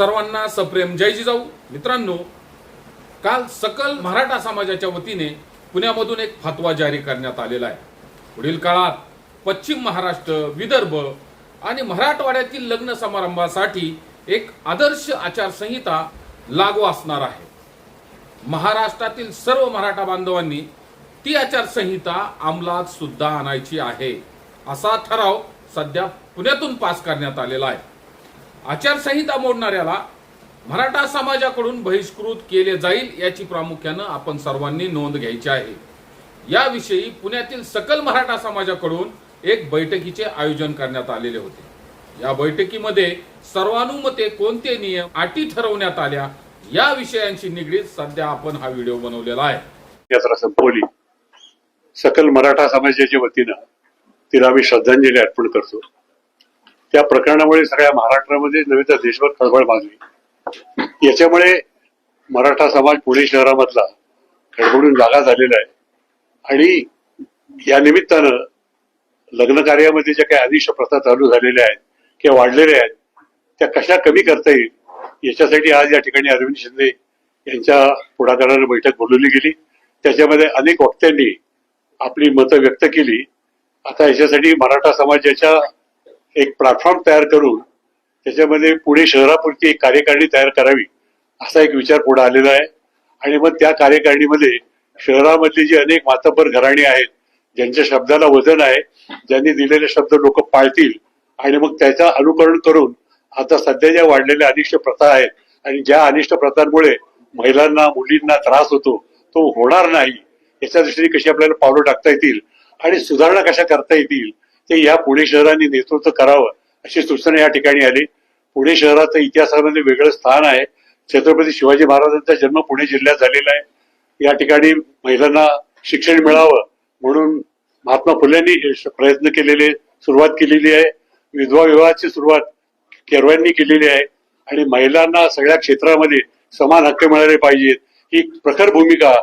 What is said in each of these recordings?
सर्वांना सप्रेम. जय जिजाऊ. मित्रांनो काल सकल मराठा समाजाच्या वतीने पुण्यामधून एक फतवा जारी करण्यात आलेला आहे. पुढील काळात पश्चिम महाराष्ट्र विदर्भ आणि मराठवाड्यातील लग्न समारंभासाठी एक आदर्श आचारसंहिता लागू असणार आहे. महाराष्ट्रातील सर्व मराठा बांधवांनी ती आचारसंहिता अंमलात सुद्धा आणायची आहे असा ठराव सध्या पुण्यातून पास करण्यात आलेला आहे. आचारसंहिता मोडणाऱ्याला मराठा समाजाकडून बहिष्कृत केले जाईल याची प्रामुख्यानं आपण सर्वांनी नोंद घ्यायची आहे. याविषयी पुण्यातील सकल मराठा समाजाकडून एक बैठकीचे आयोजन करण्यात आलेले होते. या बैठकीमध्ये सर्वानुमते कोणते नियम अटी ठरवण्यात आल्या या विषयांशी निगडीत सध्या आपण हा व्हिडिओ बनवलेला आहे. यात्रा संपवली सकल मराठा समाजाच्या वतीनं तिला आम्ही श्रद्धांजली अर्पण करतो. त्या प्रकरणामुळे सगळ्या महाराष्ट्रामध्ये नव्हे तर देशभर खळबळ माजली. याच्यामुळे मराठा समाज पुणे शहरामधला खडबडून जागा झालेला आहे. आणि या निमित्तानं लग्न कार्यामध्ये ज्या काही अनिष्ट प्रथा चालू झालेल्या आहेत किंवा वाढलेल्या आहेत त्या कशा कमी करता येईल याच्यासाठी आज या ठिकाणी अरविंद शिंदे यांच्या पुढाकारानं बैठक बोलवली गेली. त्याच्यामध्ये अनेक वक्त्यांनी आपली मतं व्यक्त केली. आता याच्यासाठी मराठा समाजाच्या एक प्लॅटफॉर्म तयार करून त्याच्यामध्ये पुणे शहरापुरती एक कार्यकारिणी तयार करावी असा एक विचार पुढे आलेला आहे. आणि मग त्या कार्यकारिणीमध्ये शहरामधली जी अनेक मातब्बर घराणी आहेत ज्यांच्या शब्दाला वजन आहे ज्यांनी दिलेले शब्द लोक पाळतील आणि मग त्याचं अनुकरण करून आता सध्या ज्या वाढलेल्या अनिष्ट प्रथा आहेत आणि ज्या अनिष्ट प्रथांमुळे महिलांना मुलींना त्रास होतो तो होणार नाही याच्या दृष्टीने कशी आपल्याला पावलं टाकता येतील आणि सुधारणा कशा करता येतील ते या पुणे शहराने नेतृत्व करावं अशी सूचना या ठिकाणी आली. पुणे शहराचं इतिहासामध्ये वेगळं स्थान आहे. छत्रपती शिवाजी महाराजांचा जन्म पुणे जिल्ह्यात झालेला आहे. या ठिकाणी महिलांना शिक्षण मिळावं म्हणून महात्मा फुल्यांनी प्रयत्न केलेले सुरुवात केलेली आहे. विधवा विवाहाची सुरुवात केरवांनी केलेली आहे. आणि महिलांना सगळ्या क्षेत्रामध्ये समान हक्क मिळाले पाहिजेत. ही प्रखर भूमिका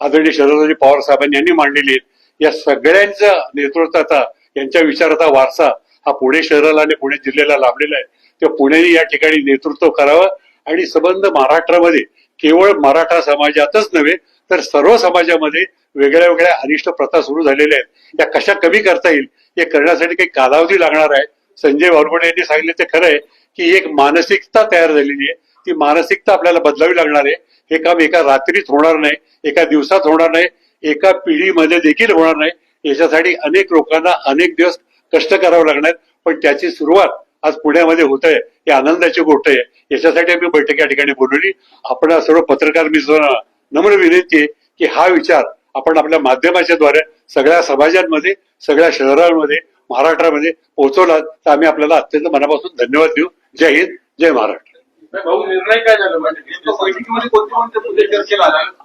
आदरणीय शरदराजे पवार साहेबांनी यांनी मांडलेली आहे. या सगळ्यांच्या नेतृत्वाचा यांच्या विचाराचा वारसा हा पुणे शहराला आणि पुणे जिल्ह्याला लाभलेला आहे. त्या पुण्याने या ठिकाणी नेतृत्व करावं आणि संबंध महाराष्ट्रामध्ये केवळ मराठा समाजातच नव्हे तर सर्व समाजामध्ये वेगळ्या वेगळ्या अनिष्ट प्रथा सुरू झालेल्या आहेत. या कशा कमी करता येईल हे करण्यासाठी काही कालावधी लागणार आहे. संजय वालगोडे यांनी सांगितले ते खरं आहे की एक मानसिकता तयार झालेली आहे. ती मानसिकता आपल्याला बदलावी लागणार आहे. हे काम एका रात्रीत होणार नाही एका दिवसात होणार नाही एका पिढीमध्ये देखील होणार नाही. याच्यासाठी अनेक लोकांना अनेक दिवस कष्ट करावं लागणार पण त्याची सुरुवात आज पुण्यामध्ये होत आहे ही आनंदाची गोष्ट आहे. याच्यासाठी आम्ही बैठक या ठिकाणी बोलवली. आपण सर्व पत्रकार मित्रांना नम्र विनंती आहे की हा विचार आपण आपल्या माध्यमाच्या द्वारे सगळ्या समाजांमध्ये सगळ्या शहरांमध्ये महाराष्ट्रामध्ये पोहोचवला तर आम्ही आपल्याला अत्यंत मनापासून धन्यवाद देऊ. जय हिंद जय महाराष्ट्र. नाही, भाऊ निर्णय काय झाला म्हणजे?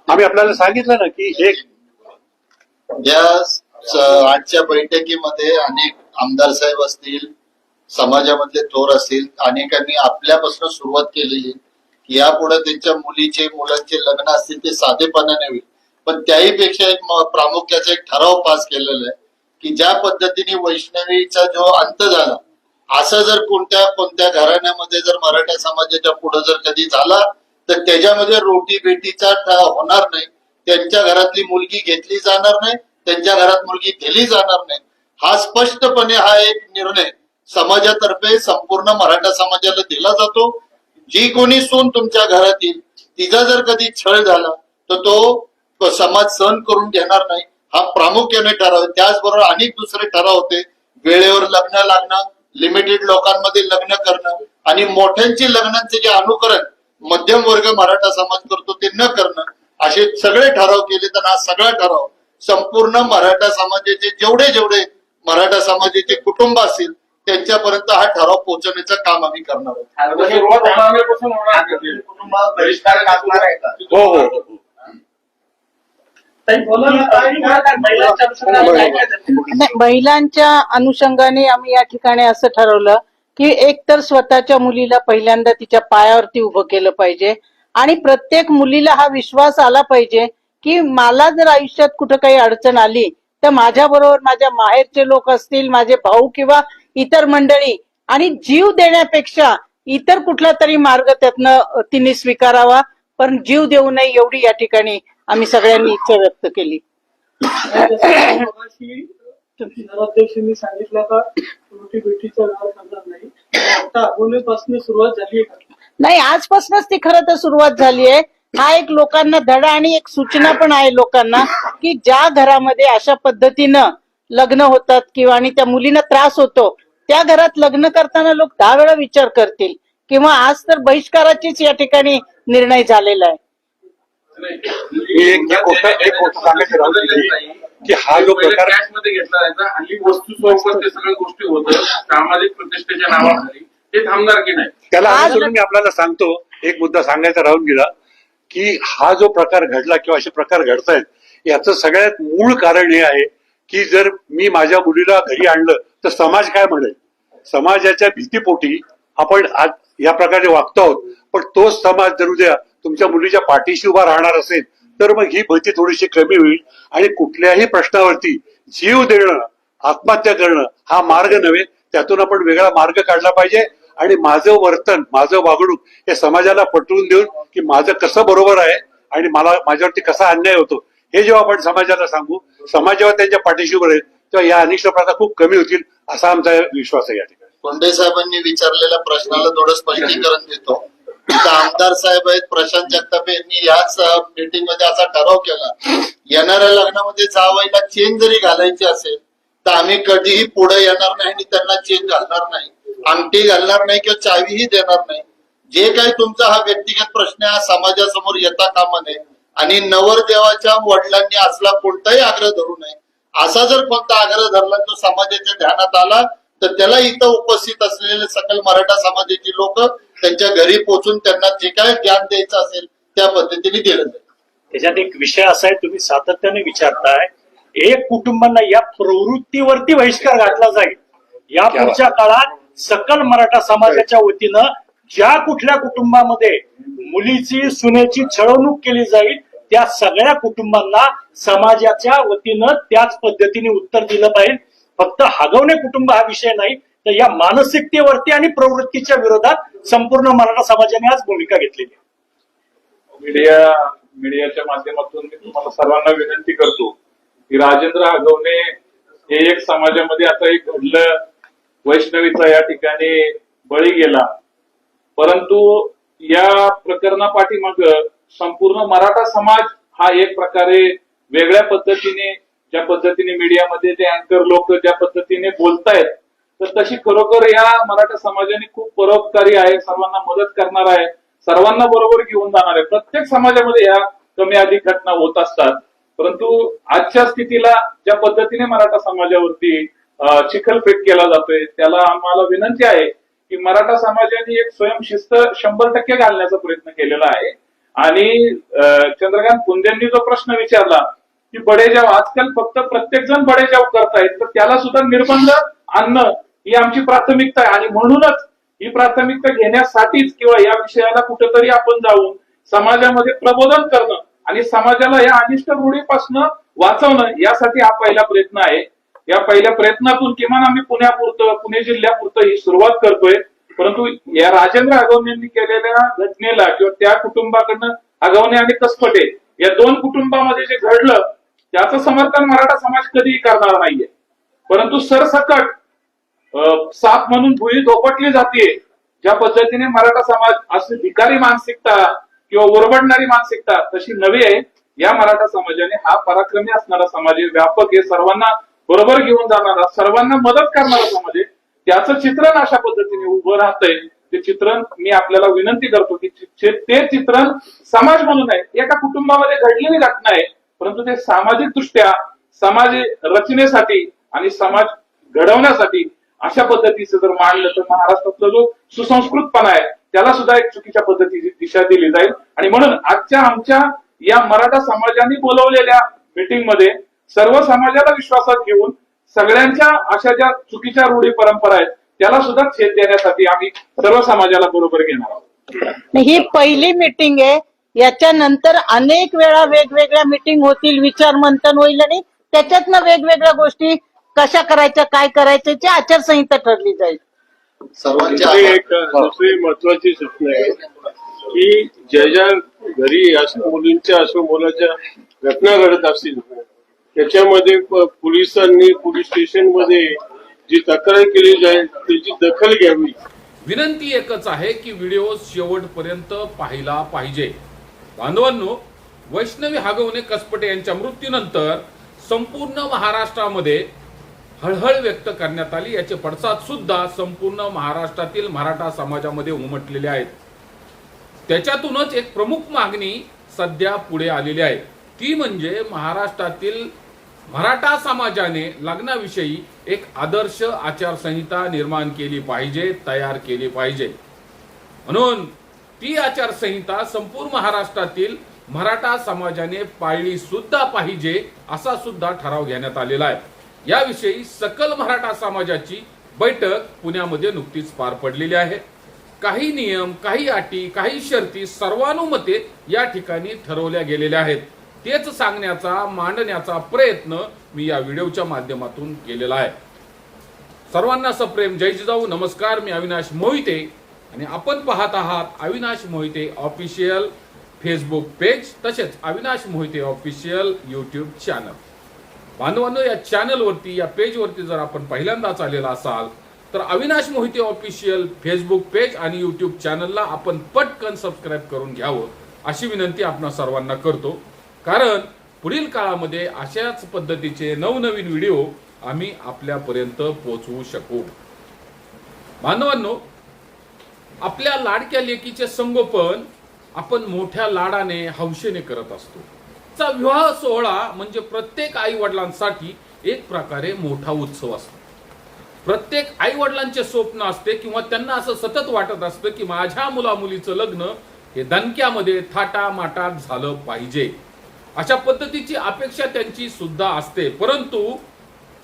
आम्ही आपल्याला सांगितलं ना की एक या स- आजच्या बैठकीमध्ये अनेक आमदार साहेब असतील समाजामधले थोर असतील अनेकांनी आपल्यापासून सुरुवात केलेली. की यापुढे त्यांच्या मुलीचे मुलांचे लग्न असतील ते साधेपणाने होईल पण त्याही पेक्षा एक प्रामुख्याचा एक ठराव पास केलेला आहे की ज्या पद्धतीने वैष्णवीचा जो अंत झाला असं जर कोणत्या कोणत्या घराण्यामध्ये जर मराठा समाजाच्या पुढे जर कधी झाला तर त्याच्यामध्ये रोटी बेटीचा होणार नाही. त्यांच्या घरातली मुलगी घेतली जाणार नाही. त्यांच्या घरात मुलगी दिली जाणार नाही. हा स्पष्टपणे हा एक निर्णय समाजातर्फे संपूर्ण मराठा समाजाला दिला जातो. जी कोणी सून तुमच्या घरात येईल तिचा जर कधी छळ झाला तर तो समाज सहन करून घेणार नाही. हा प्रामुख्याने ठराव. त्याचबरोबर अनेक दुसरे ठराव होते. वेळेवर लग्न लागणं लिमिटेड लोकांमध्ये लग्न करणं आणि मोठ्यांची लग्नांचे जे अनुकरण मध्यम वर्ग मराठा समाज करतो ते न करणं असे सगळे ठराव केले तर हा सगळा ठराव संपूर्ण मराठा समाजाचे जेवढे जेवढे मराठा समाजाचे कुटुंब असतील त्यांच्यापर्यंत हा ठराव पोहोचवण्याचं काम आम्ही करणार आहोत. हो हो हो नाही, महिलांच्या अनुषंगाने आम्ही या ठिकाणी असं ठरवलं की एक तर स्वतःच्या मुलीला पहिल्यांदा तिच्या पायावरती उभं केलं पाहिजे आणि प्रत्येक मुलीला हा विश्वास आला पाहिजे की मला जर आयुष्यात कुठं काही अडचण आली तर माझ्या बरोबर माझ्या माहेरचे लोक असतील माझे भाऊ किंवा इतर मंडळी आणि जीव देण्यापेक्षा इतर कुठला तरी मार्ग त्यातनं तिने स्वीकारावा पण जीव देऊ नये एवढी या ठिकाणी आम्ही सगळ्यांनी इच्छा व्यक्त केली. मगाशी नगराध्यक्षांनी सांगितलं का रोटी बेटीचा व्यवहार करणार नाही. आता अगोदरपासून सुरुवात झाली आहे का? नाही आजपासूनच ती खरं तर सुरुवात झाली आहे. हा एक लोकांना धडा आणि एक सूचना पण आहे लोकांना की ज्या घरामध्ये अशा पद्धतीनं लग्न होतात किंवा आणि त्या मुलींना त्रास होतो त्या घरात लग्न करताना लोक दहा वेळा विचार करतील किंवा आज तर बहिष्काराचीच या ठिकाणी निर्णय झालेला आहे. मी एक एक गोष्ट एक गोष्ट सांगायची राहून गेली की हा जो प्रकार कॅशमध्ये घेतला जायचा हल्ली वस्तू स्वरूपात ते सगळ्या गोष्टी होत सामाजिक प्रतिष्ठेच्या नावाखाली ते थांबणार की नाही? त्याला आज- मी आपल्याला सांगतो एक मुद्दा सांगायचा राहून गेला. की हा जो प्रकार घडला किंवा असे प्रकार घडतायत याचं सगळ्यात मूळ कारण हे आहे की जर मी माझ्या मुलीला घरी आणलं तर समाज काय म्हणेल? समाजाच्या भीतीपोटी आपण आज या प्रकारे वागतो आहोत. पण तोच समाज जर उद्या तुमच्या मुलीच्या पाठीशी उभा राहणार असेल तर मग ही भीती थोडीशी कमी होईल आणि कुठल्याही प्रश्नावरती जीव देणं आत्महत्या करणं हा मार्ग नव्हे त्यातून आपण वेगळा मार्ग काढला पाहिजे. आणि माझं वर्तन माझं वागणूक हे समाजाला पटवून देऊन की माझं कसं बरोबर आहे आणि मला माझ्यावरती कसा अन्याय होतो हे जेव्हा आपण समाजाला सांगू समाज जेव्हा त्यांच्या पाठीशी उभं राहील तेव्हा या अनिष्ट प्रथा खूप कमी होतील असा आमचा विश्वास आहे या ठिकाणी. कोंडे साहेबांनी विचारलेल्या प्रश्नाला थोडं स्पष्टीकरण देतो. आमदार साहेब आहेत प्रशांत जगताप यांनी याच मीटिंगमध्ये असा ठराव केला. येणाऱ्या लग्नामध्ये जावयाला चेन जरी घालायची असेल तर आम्ही कधीही पुढे येणार नाही आणि त्यांना चेन घालणार नाही. अंगठी घालणार नाही किंवा चावीही देणार नाही. जे काही तुमचा हा व्यक्तिगत प्रश्न आहे हा समाजासमोर येता कामा नये. आणि नवरदेवाच्या वडिलांनी असला कोणताही आग्रह धरू नये. असा जर कोणता आग्रह धरला तो समाजाच्या ध्यानात आला तर त्याला इथं उपस्थित असलेले सकल मराठा समाजाची लोक त्यांच्या घरी पोहोचून त्यांना जे काय ज्ञान द्यायचं असेल त्या पद्धतीने दिलं जाईल. त्याच्यात एक विषय असा आहे तुम्ही सातत्याने विचारताय. एक कुटुंबांना या प्रवृत्तीवरती बहिष्कार घातला जाईल. या पुढच्या काळात सकल मराठा समाजाच्या वतीनं ज्या कुठल्या कुटुंबामध्ये मुलीची सुनेची छळवणूक केली जाईल त्या सगळ्या कुटुंबांना समाजाच्या वतीनं त्याच पद्धतीने उत्तर दिलं पाहिजे. फक्त हागवणे कुटुंब हा विषय नाही तर या मानसिकतेवरती आणि प्रवृत्तीच्या विरोधात संपूर्ण मराठा समाजाने आज भूमिका घेतलेली आहे. मीडिया मीडियाच्या माध्यमातून मी तुम्हाला सर्वांना विनंती करतो की राजेंद्र आगवणे हे एक समाजामध्ये आता एक घडलं वैष्णवीचा या ठिकाणी बळी गेला. परंतु या प्रकरणापाठीमाग संपूर्ण मराठा समाज हा एक प्रकारे वेगळ्या पद्धतीने ज्या पद्धतीने मीडियामध्ये ते अँकर लोक ज्या पद्धतीने बोलतायत तर तशी खरोखर या मराठा समाजाने खूप परोपकारी आहे सर्वांना मदत करणार आहे सर्वांना बरोबर घेऊन जाणार आहे. प्रत्येक समाजामध्ये ह्या कमी अधिक घटना होत असतात. परंतु आजच्या स्थितीला ज्या पद्धतीने मराठा समाजावरती चिखलफेक केला जातोय. त्याला आम्हाला विनंती आहे की मराठा समाजाने एक स्वयंशिस्त शंभर टक्के घालण्याचा प्रयत्न केलेला आहे. आणि चंद्रकांत कुंदेंनी जो प्रश्न विचारला की बडेजाव आजकाल फक्त प्रत्येक जण बडेजाव करतायत तर त्याला सुद्धा निर्बंध आणणं ही आमची प्राथमिकता आहे. आणि म्हणूनच ही प्राथमिकता घेण्यासाठीच किंवा या विषयाला कुठेतरी आपण जाऊन समाजामध्ये प्रबोधन करणं आणि समाजाला या अनिष्ट रूढीपासून वाचवणं यासाठी हा पहिला प्रयत्न आहे. या पहिल्या प्रयत्नातून किमान आम्ही पुण्यापुरतं पुणे जिल्ह्यापुरतं ही सुरुवात करतोय. परंतु या राजेंद्र आगवणे यांनी केलेल्या घटनेला किंवा त्या कुटुंबाकडनं आगवणे आणि कसपटे या दोन कुटुंबामध्ये जे घडलं त्याचं समर्थन मराठा समाज कधीही करणार नाहीये. परंतु सरसकट अं, साप म्हणून भुई धोपटली जाते ज्या पद्धतीने मराठा समाज अशी भिकारी मानसिकता किंवा ओरबडणारी मानसिकता तशी नवी आहे. या मराठा समाजाने हा पराक्रमी असणारा समाज आहे. व्यापक आहे. सर्वांना बरोबर घेऊन जाणारा. सर्वांना मदत करणारा समाज म्हणजे त्याचं चित्रण अशा पद्धतीने उभं राहतंय. ते चित्रण मी आपल्याला विनंती करतो की ते चित्रण समाज म्हणून आहे एका कुटुंबामध्ये घडलेली घटना आहे. परंतु ते सामाजिक दृष्ट्या समाज रचनेसाठी आणि समाज घडवण्यासाठी अशा पद्धतीचं जर मांडलं तर महाराष्ट्रातला जो सुसंस्कृतपणा आहे त्याला सुद्धा एक चुकीच्या पद्धतीची दिशा दिली जाईल. आणि म्हणून आजच्या आमच्या या मराठा समाजाने बोलवलेल्या मीटिंगमध्ये सर्व समाजाला विश्वासात घेऊन सगळ्यांच्या अशा ज्या चुकीच्या रूढी परंपरा आहेत त्याला सुद्धा छेद देण्यासाठी आम्ही सर्व समाजाला बरोबर घेणार आहोत ही पहिली मिटिंग आहे याच्यानंतर अनेक वेळा वेगवेगळ्या मिटिंग होतील विचार मंथन होईल आणि त्याच्यातनं वेगवेगळ्या गोष्टी कशा करायच्या काय करायच्या आचारसंहिता ठरली जाईल. एक दुसरी महत्वाची सूचना आहे की ज्या ज्या घरी असो मुलींच्या असो मुलाच्या घटना घडत असतील त्याच्यामध्ये पोलिसांनी पोलीस स्टेशनमध्ये जी तक्रार केली जाईल त्याची दखल घ्यावी. विनंती एकच आहे की व्हिडिओ शेवटपर्यंत पाहिला पाहिजे. बांधवांनो वैष्णवी हागवणे कसपटे यांच्या मृत्यूनंतर संपूर्ण महाराष्ट्रामध्ये हळहळ व्यक्त करण्यात आली. याचे पडसाद सुद्धा संपूर्ण महाराष्ट्रातील मराठा समाजामध्ये उमटलेले आहेत. त्याच्यातूनच एक प्रमुख मागणी सध्या पुढे आलेली आहे. ती म्हणजे महाराष्ट्रातील मराठा समाजाने लग्नाविषयी एक आदर्श आचारसंहिता निर्माण केली पाहिजे तयार केली पाहिजे. म्हणून ती आचारसंहिता संपूर्ण महाराष्ट्रातील मराठा समाजाने पाळली सुद्धा पाहिजे असा सुद्धा ठराव घेण्यात आलेला आहे. याविषयी सकल मराठा समाजाची बैठक पुण्यामध्ये नुकतीच पार पडलेली आहे. काही नियम काही अटी काही शर्ती सर्वानुमते या ठिकाणी ठरवल्या गेलेल्या आहेत. तेच सांगण्याचा मांडण्याचा प्रयत्न मी या व्हिडिओच्या माध्यमातून केलेला आहे. सर्वांना सप्रेम. जय जिजाऊ. नमस्कार. मी अविनाश मोहिते. आणि आपण पाहत आहात Avinash Mohite official Facebook page तसेच Avinash Mohite official YouTube channel. बांधवांनो या चॅनलवरती या पेजवरती जर आपण पहिल्यांदाच आलेला असाल तर Avinash Mohite official Facebook page आणि यूट्यूब चॅनलला आपण पटकन सबस्क्राईब करून घ्यावं अशी विनंती आपण सर्वांना करतो. कारण पुढील काळामध्ये अशाच पद्धतीचे नवनवीन व्हिडिओ आम्ही आपल्यापर्यंत पोहोचवू शकू. बांधवांनो आपल्या लाडक्या लेकीचे संगोपन आपण मोठ्या लाडाने हौशेने करत असतो. चा विवाह सोहळा म्हणजे प्रत्येक आई वडिलांसाठी एक प्रकारे मोठा उत्सव असतो. प्रत्येक आई वडिलांचे स्वप्न असते किंवा त्यांना असं सतत वाटत असतं की माझ्या मुला मुलीचं लग्न हे दणक्यामध्ये थाटा माटात झालं पाहिजे. अशा पद्धतीची अपेक्षा त्यांची सुद्धा असते परंतु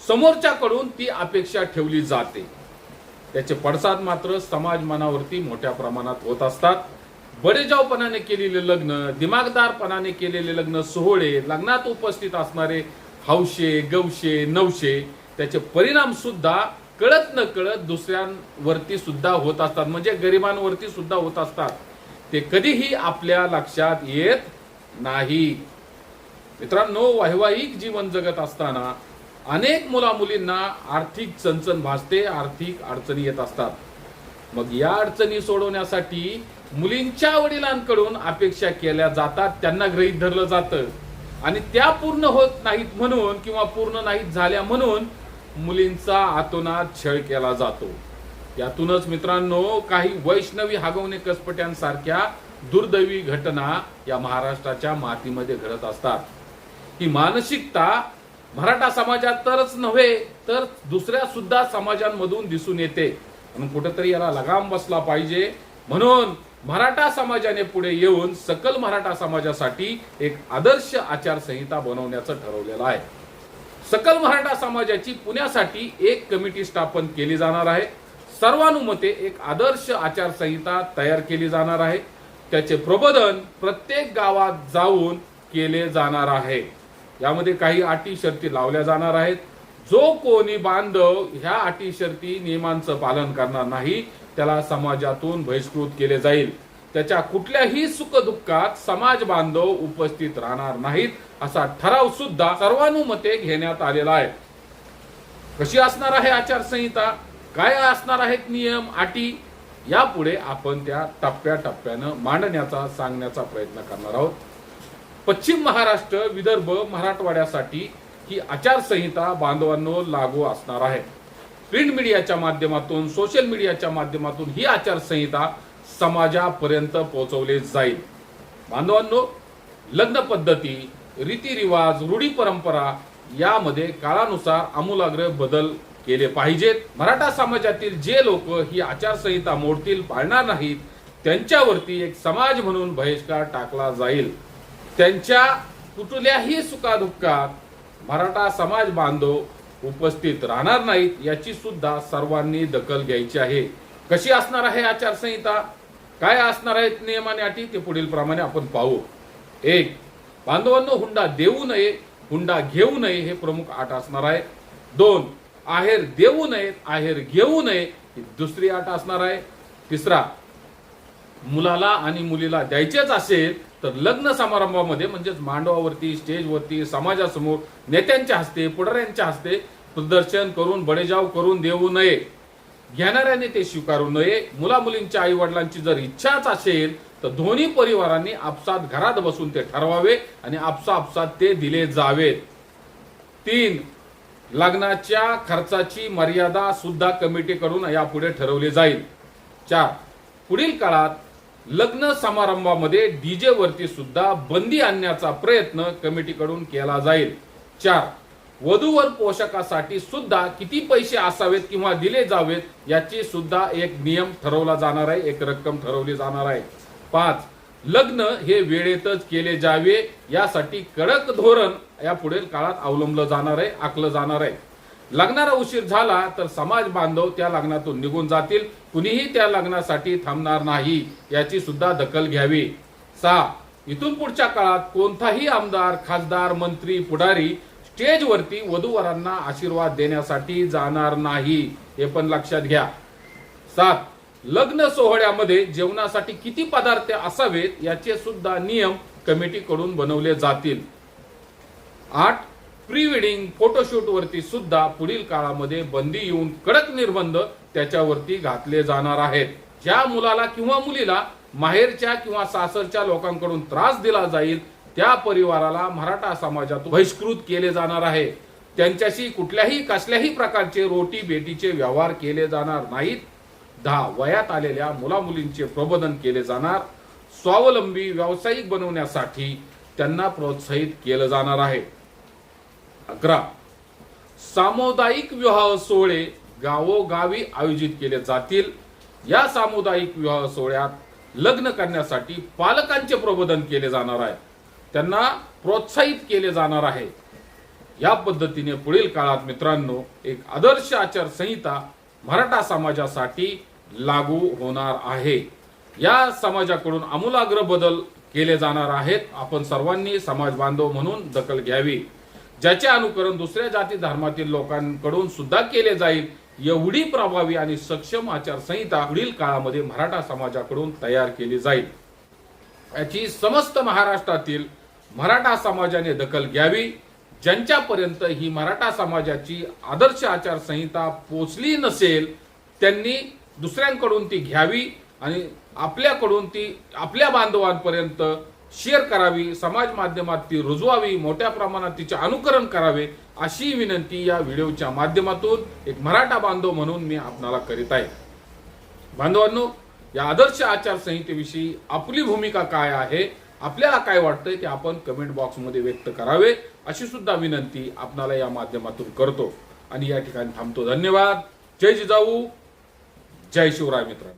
समोरच्याकडून ती अपेक्षा ठेवली जाते. त्याचे पडसाद मात्र समाज मनावरती मोठ्या प्रमाणात होत असतात. बडेजावपणाने केलेले लग्न दिमागदारपणाने केलेले लग्न सोहळे लग्नात उपस्थित असणारे हौशे गवशे नवशे त्याचे परिणाम सुद्धा कळत न कळत दुसऱ्यांवरती सुद्धा होत असतात. म्हणजे गरिबांवरती सुद्धा होत असतात. ते कधीही आपल्या लक्षात येत नाही मित्रांनो वैवाहिक जीवन जगत असताना अनेक मुला मुलींना आर्थिक चणचण भासते आर्थिक अडचणी येत असतात. मग या अडचणी सोडवण्यासाठी मुलींच्या वडिलांकडून अपेक्षा केल्या जातात त्यांना गृहीत धरलं जातं. आणि त्या पूर्ण होत नाहीत म्हणून किंवा पूर्ण नाहीत झाल्या म्हणून मुलींचा आतोनात छळ केला जातो. यातूनच मित्रांनो काही वैष्णवी हागवणे कसपट्यांसारख्या दुर्दैवी घटना या महाराष्ट्राच्या मातीमध्ये घडत असतात. ही मानसिकता मराठा समाजात तरच नव्हे तर दुसऱ्या सुद्धा समाजांमधून दिसून येते. म्हणून कुठेतरी याला लगाम बसला पाहिजे. म्हणून मराठा समाजाने पुढे येऊन सकल मराठा समाजासाठी एक आदर्श आचारसंहिता बनवण्याचं ठरवलेलं आहे. सकल मराठा समाजाची पुण्यासाठी एक कमिटी स्थापन केली जाणार आहे. सर्वानुमते एक आदर्श आचारसंहिता तयार केली जाणार आहे. त्याचे प्रबोधन प्रत्येक गावात जाऊन केले जाणार आहे. यामध्ये काही अटी शर्ती लावल्या जाणार आहेत. जो कोणी बांधव ह्या अटी शर्ती नियमांचं पालन करणार नाही त्याला समाजातून बहिष्कृत केले जाईल. त्याच्या कुठल्याही सुखदुःखात समाज बांधव उपस्थित राहणार नाहीत असा ठराव सुद्धा सर्वानुमते घेण्यात आलेला आहे. कशी असणार आहे आचारसंहिता? काय असणार आहेत नियम अटी? यापुढे आपण त्या टप्प्याटप्प्यानं मांडण्याचा सांगण्याचा प्रयत्न करणार आहोत. पश्चिम महाराष्ट्र विदर्भ मराठवाड्यासाठी ही आचारसंहिता बांधवांनो लागू असणार आहे. प्रिंट मीडियाच्या माध्यमातून सोशल मीडियाच्या माध्यमातून ही आचारसंहिता समाजापर्यंत पोहोचवले जाईल. बांधवांनो लग्न पद्धती रीतिरिवाज रूढी परंपरा यामध्ये काळानुसार आमूलाग्र बदल केले पाहिजेत. मराठा समाजातील जे लोक ही आचारसंहिता मोडतील पाळणार नाहीत त्यांच्यावरती एक समाज म्हणून बहिष्कार टाकला जाईल. त्यांच्या कुठल्याही सुखादुःखात मराठा समाज बांधव उपस्थित राहणार नाहीत याची सुद्धा सर्वांनी दखल घ्यायची आहे. कशी असणार आहे आचारसंहिता? काय असणार आहेत नियम आणि अटी? ते पुढील प्रमाणे आपण पाहू. एक बांधवांनो हुंडा देऊ नये हुंडा घेऊ नये हे प्रमुख आठ असणार आहे. दोन आहेर देऊ नयेत आहेर घेऊ नये ही दुसरी आट असणार आहे. तिसरा मुलाला आणि मुलीला द्यायचेच असेल तर लग्न समारंभामध्ये म्हणजेच मांडवावरती स्टेजवरती समाजासमोर नेत्यांच्या हस्ते पुढाऱ्यांच्या हस्ते प्रदर्शन करून बडेजाव करून देऊ नये. घेणाऱ्याने ते स्वीकारू नये. मुला मुलींच्या आई वडिलांची जर इच्छाच असेल तर दोन्ही परिवारांनी आपसात घरात बसून ते ठरवावे आणि आपसा आपसात ते दिले जावेत. तीन लग्नाच्या खर्चाची मर्यादा सुद्धा कमिटीकडून यापुढे ठरवली जाईल. चार पुढील काळात लग्न समारंभामध्ये डीजे वरती सुद्धा बंदी आणण्याचा प्रयत्न कमिटीकडून केला जाईल. चार वधूवर पोषकासाठी सुद्धा किती पैसे असावेत किंवा दिले जावेत याची सुद्धा एक नियम ठरवला जाणार आहे एक रक्कम ठरवली जाणार आहे. पाच लग्न हे वेळेतच केले जावे यासाठी कडक धोरण या पुढील काळात अवलंबलं जाणार आहे आखलं जाणार आहे. लग्नाला उशीर झाला तर समाज बांधव त्या लग्नातून निघून जातील. कुणीही त्या लग्नासाठी थांबणार नाही याची सुद्धा दखल घ्यावी. सहा इथून पुढच्या काळात कोणताही आमदार खासदार मंत्री पुढारी स्टेजवरती वधूवरांना आशीर्वाद देण्यासाठी जाणार नाही हे पण लक्षात घ्या. सात लग्न सोहळ्यामध्ये जेवणासाठी किती पदार्थ असावेत याचे सुद्धा नियम कमिटीकडून बनवले जातील. आठ प्री वेडिंग फोटोशूट वरती सुद्धा पुढील काळामध्ये बंदी येऊन कडक निर्बंध त्याच्यावरती घातले जाणार आहेत. ज्या मुलाला किंवा मुलीला माहेरच्या किंवा सासरच्या लोकांकडून त्रास दिला जाईल त्या परिवाराला मराठा समाजातून बहिष्कृत केले जाणार आहे. त्यांच्याशी कुठल्याही कसल्याही प्रकारचे रोटी बेटीचे व्यवहार केले जाणार नाहीत. दहा वयात आलेल्या मुला मुलींचे प्रबोधन केले जाणार. स्वावलंबी व्यावसायिक बनवण्यासाठी त्यांना प्रोत्साहित केलं जाणार आहे. अकरा. सामुदायिक विवाह सोहळे गावोगावी आयोजित केले जातील. या सामुदायिक विवाह सोहळ्यात लग्न करण्यासाठी पालकांचे प्रबोधन केले जाणार आहे. त्यांना प्रोत्साहित केले जाणार आहे. या पद्धतीने पुढील काळात मित्रांनो एक आदर्श आचारसंहिता मराठा समाजासाठी लागू होणार आहे. या समाजाकडून आमूलाग्र बदल केले जाणार आहेत. आपण सर्वांनी समाज बांधव म्हणून दखल घ्यावी. ज्याचे अनुकरण दुसऱ्या जाती धर्मातील लोकांकडून सुद्धा केले जाईल एवढी प्रभावी आणि सक्षम आचारसंहिता पुढील काळामध्ये मराठा समाजाकडून तयार केली जाईल. याची समस्त महाराष्ट्रातील मराठा समाजाने दखल घ्यावी ज्यांच्यापर्यंत ही मराठा समाजाची आदर्श आचारसंहिता पोचली नसेल त्यांनी दुसऱ्यांकडून ती घ्यावी आणि आपल्याकडून ती आपल्या बांधवांपर्यंत शेअर करावी समाज माध्यमात ती रुजवावी मोठ्या प्रमाणात तिचे अनुकरण करावे अशी विनंती या व्हिडिओच्या माध्यमातून एक मराठा बांधव म्हणून मी आपणाला करीत आहे. बांधवांनो या आदर्श आचारसंहितेविषयी आपली भूमिका काय आहे? आपल्याला काय वाटतंय ते आपण कमेंट बॉक्समध्ये व्यक्त करावे अशी सुद्धा विनंती आपणाला या माध्यमातून करतो. आणि या ठिकाणी थांबतो. धन्यवाद. जय जिजाऊ. जय शिवराय मित्रांनो.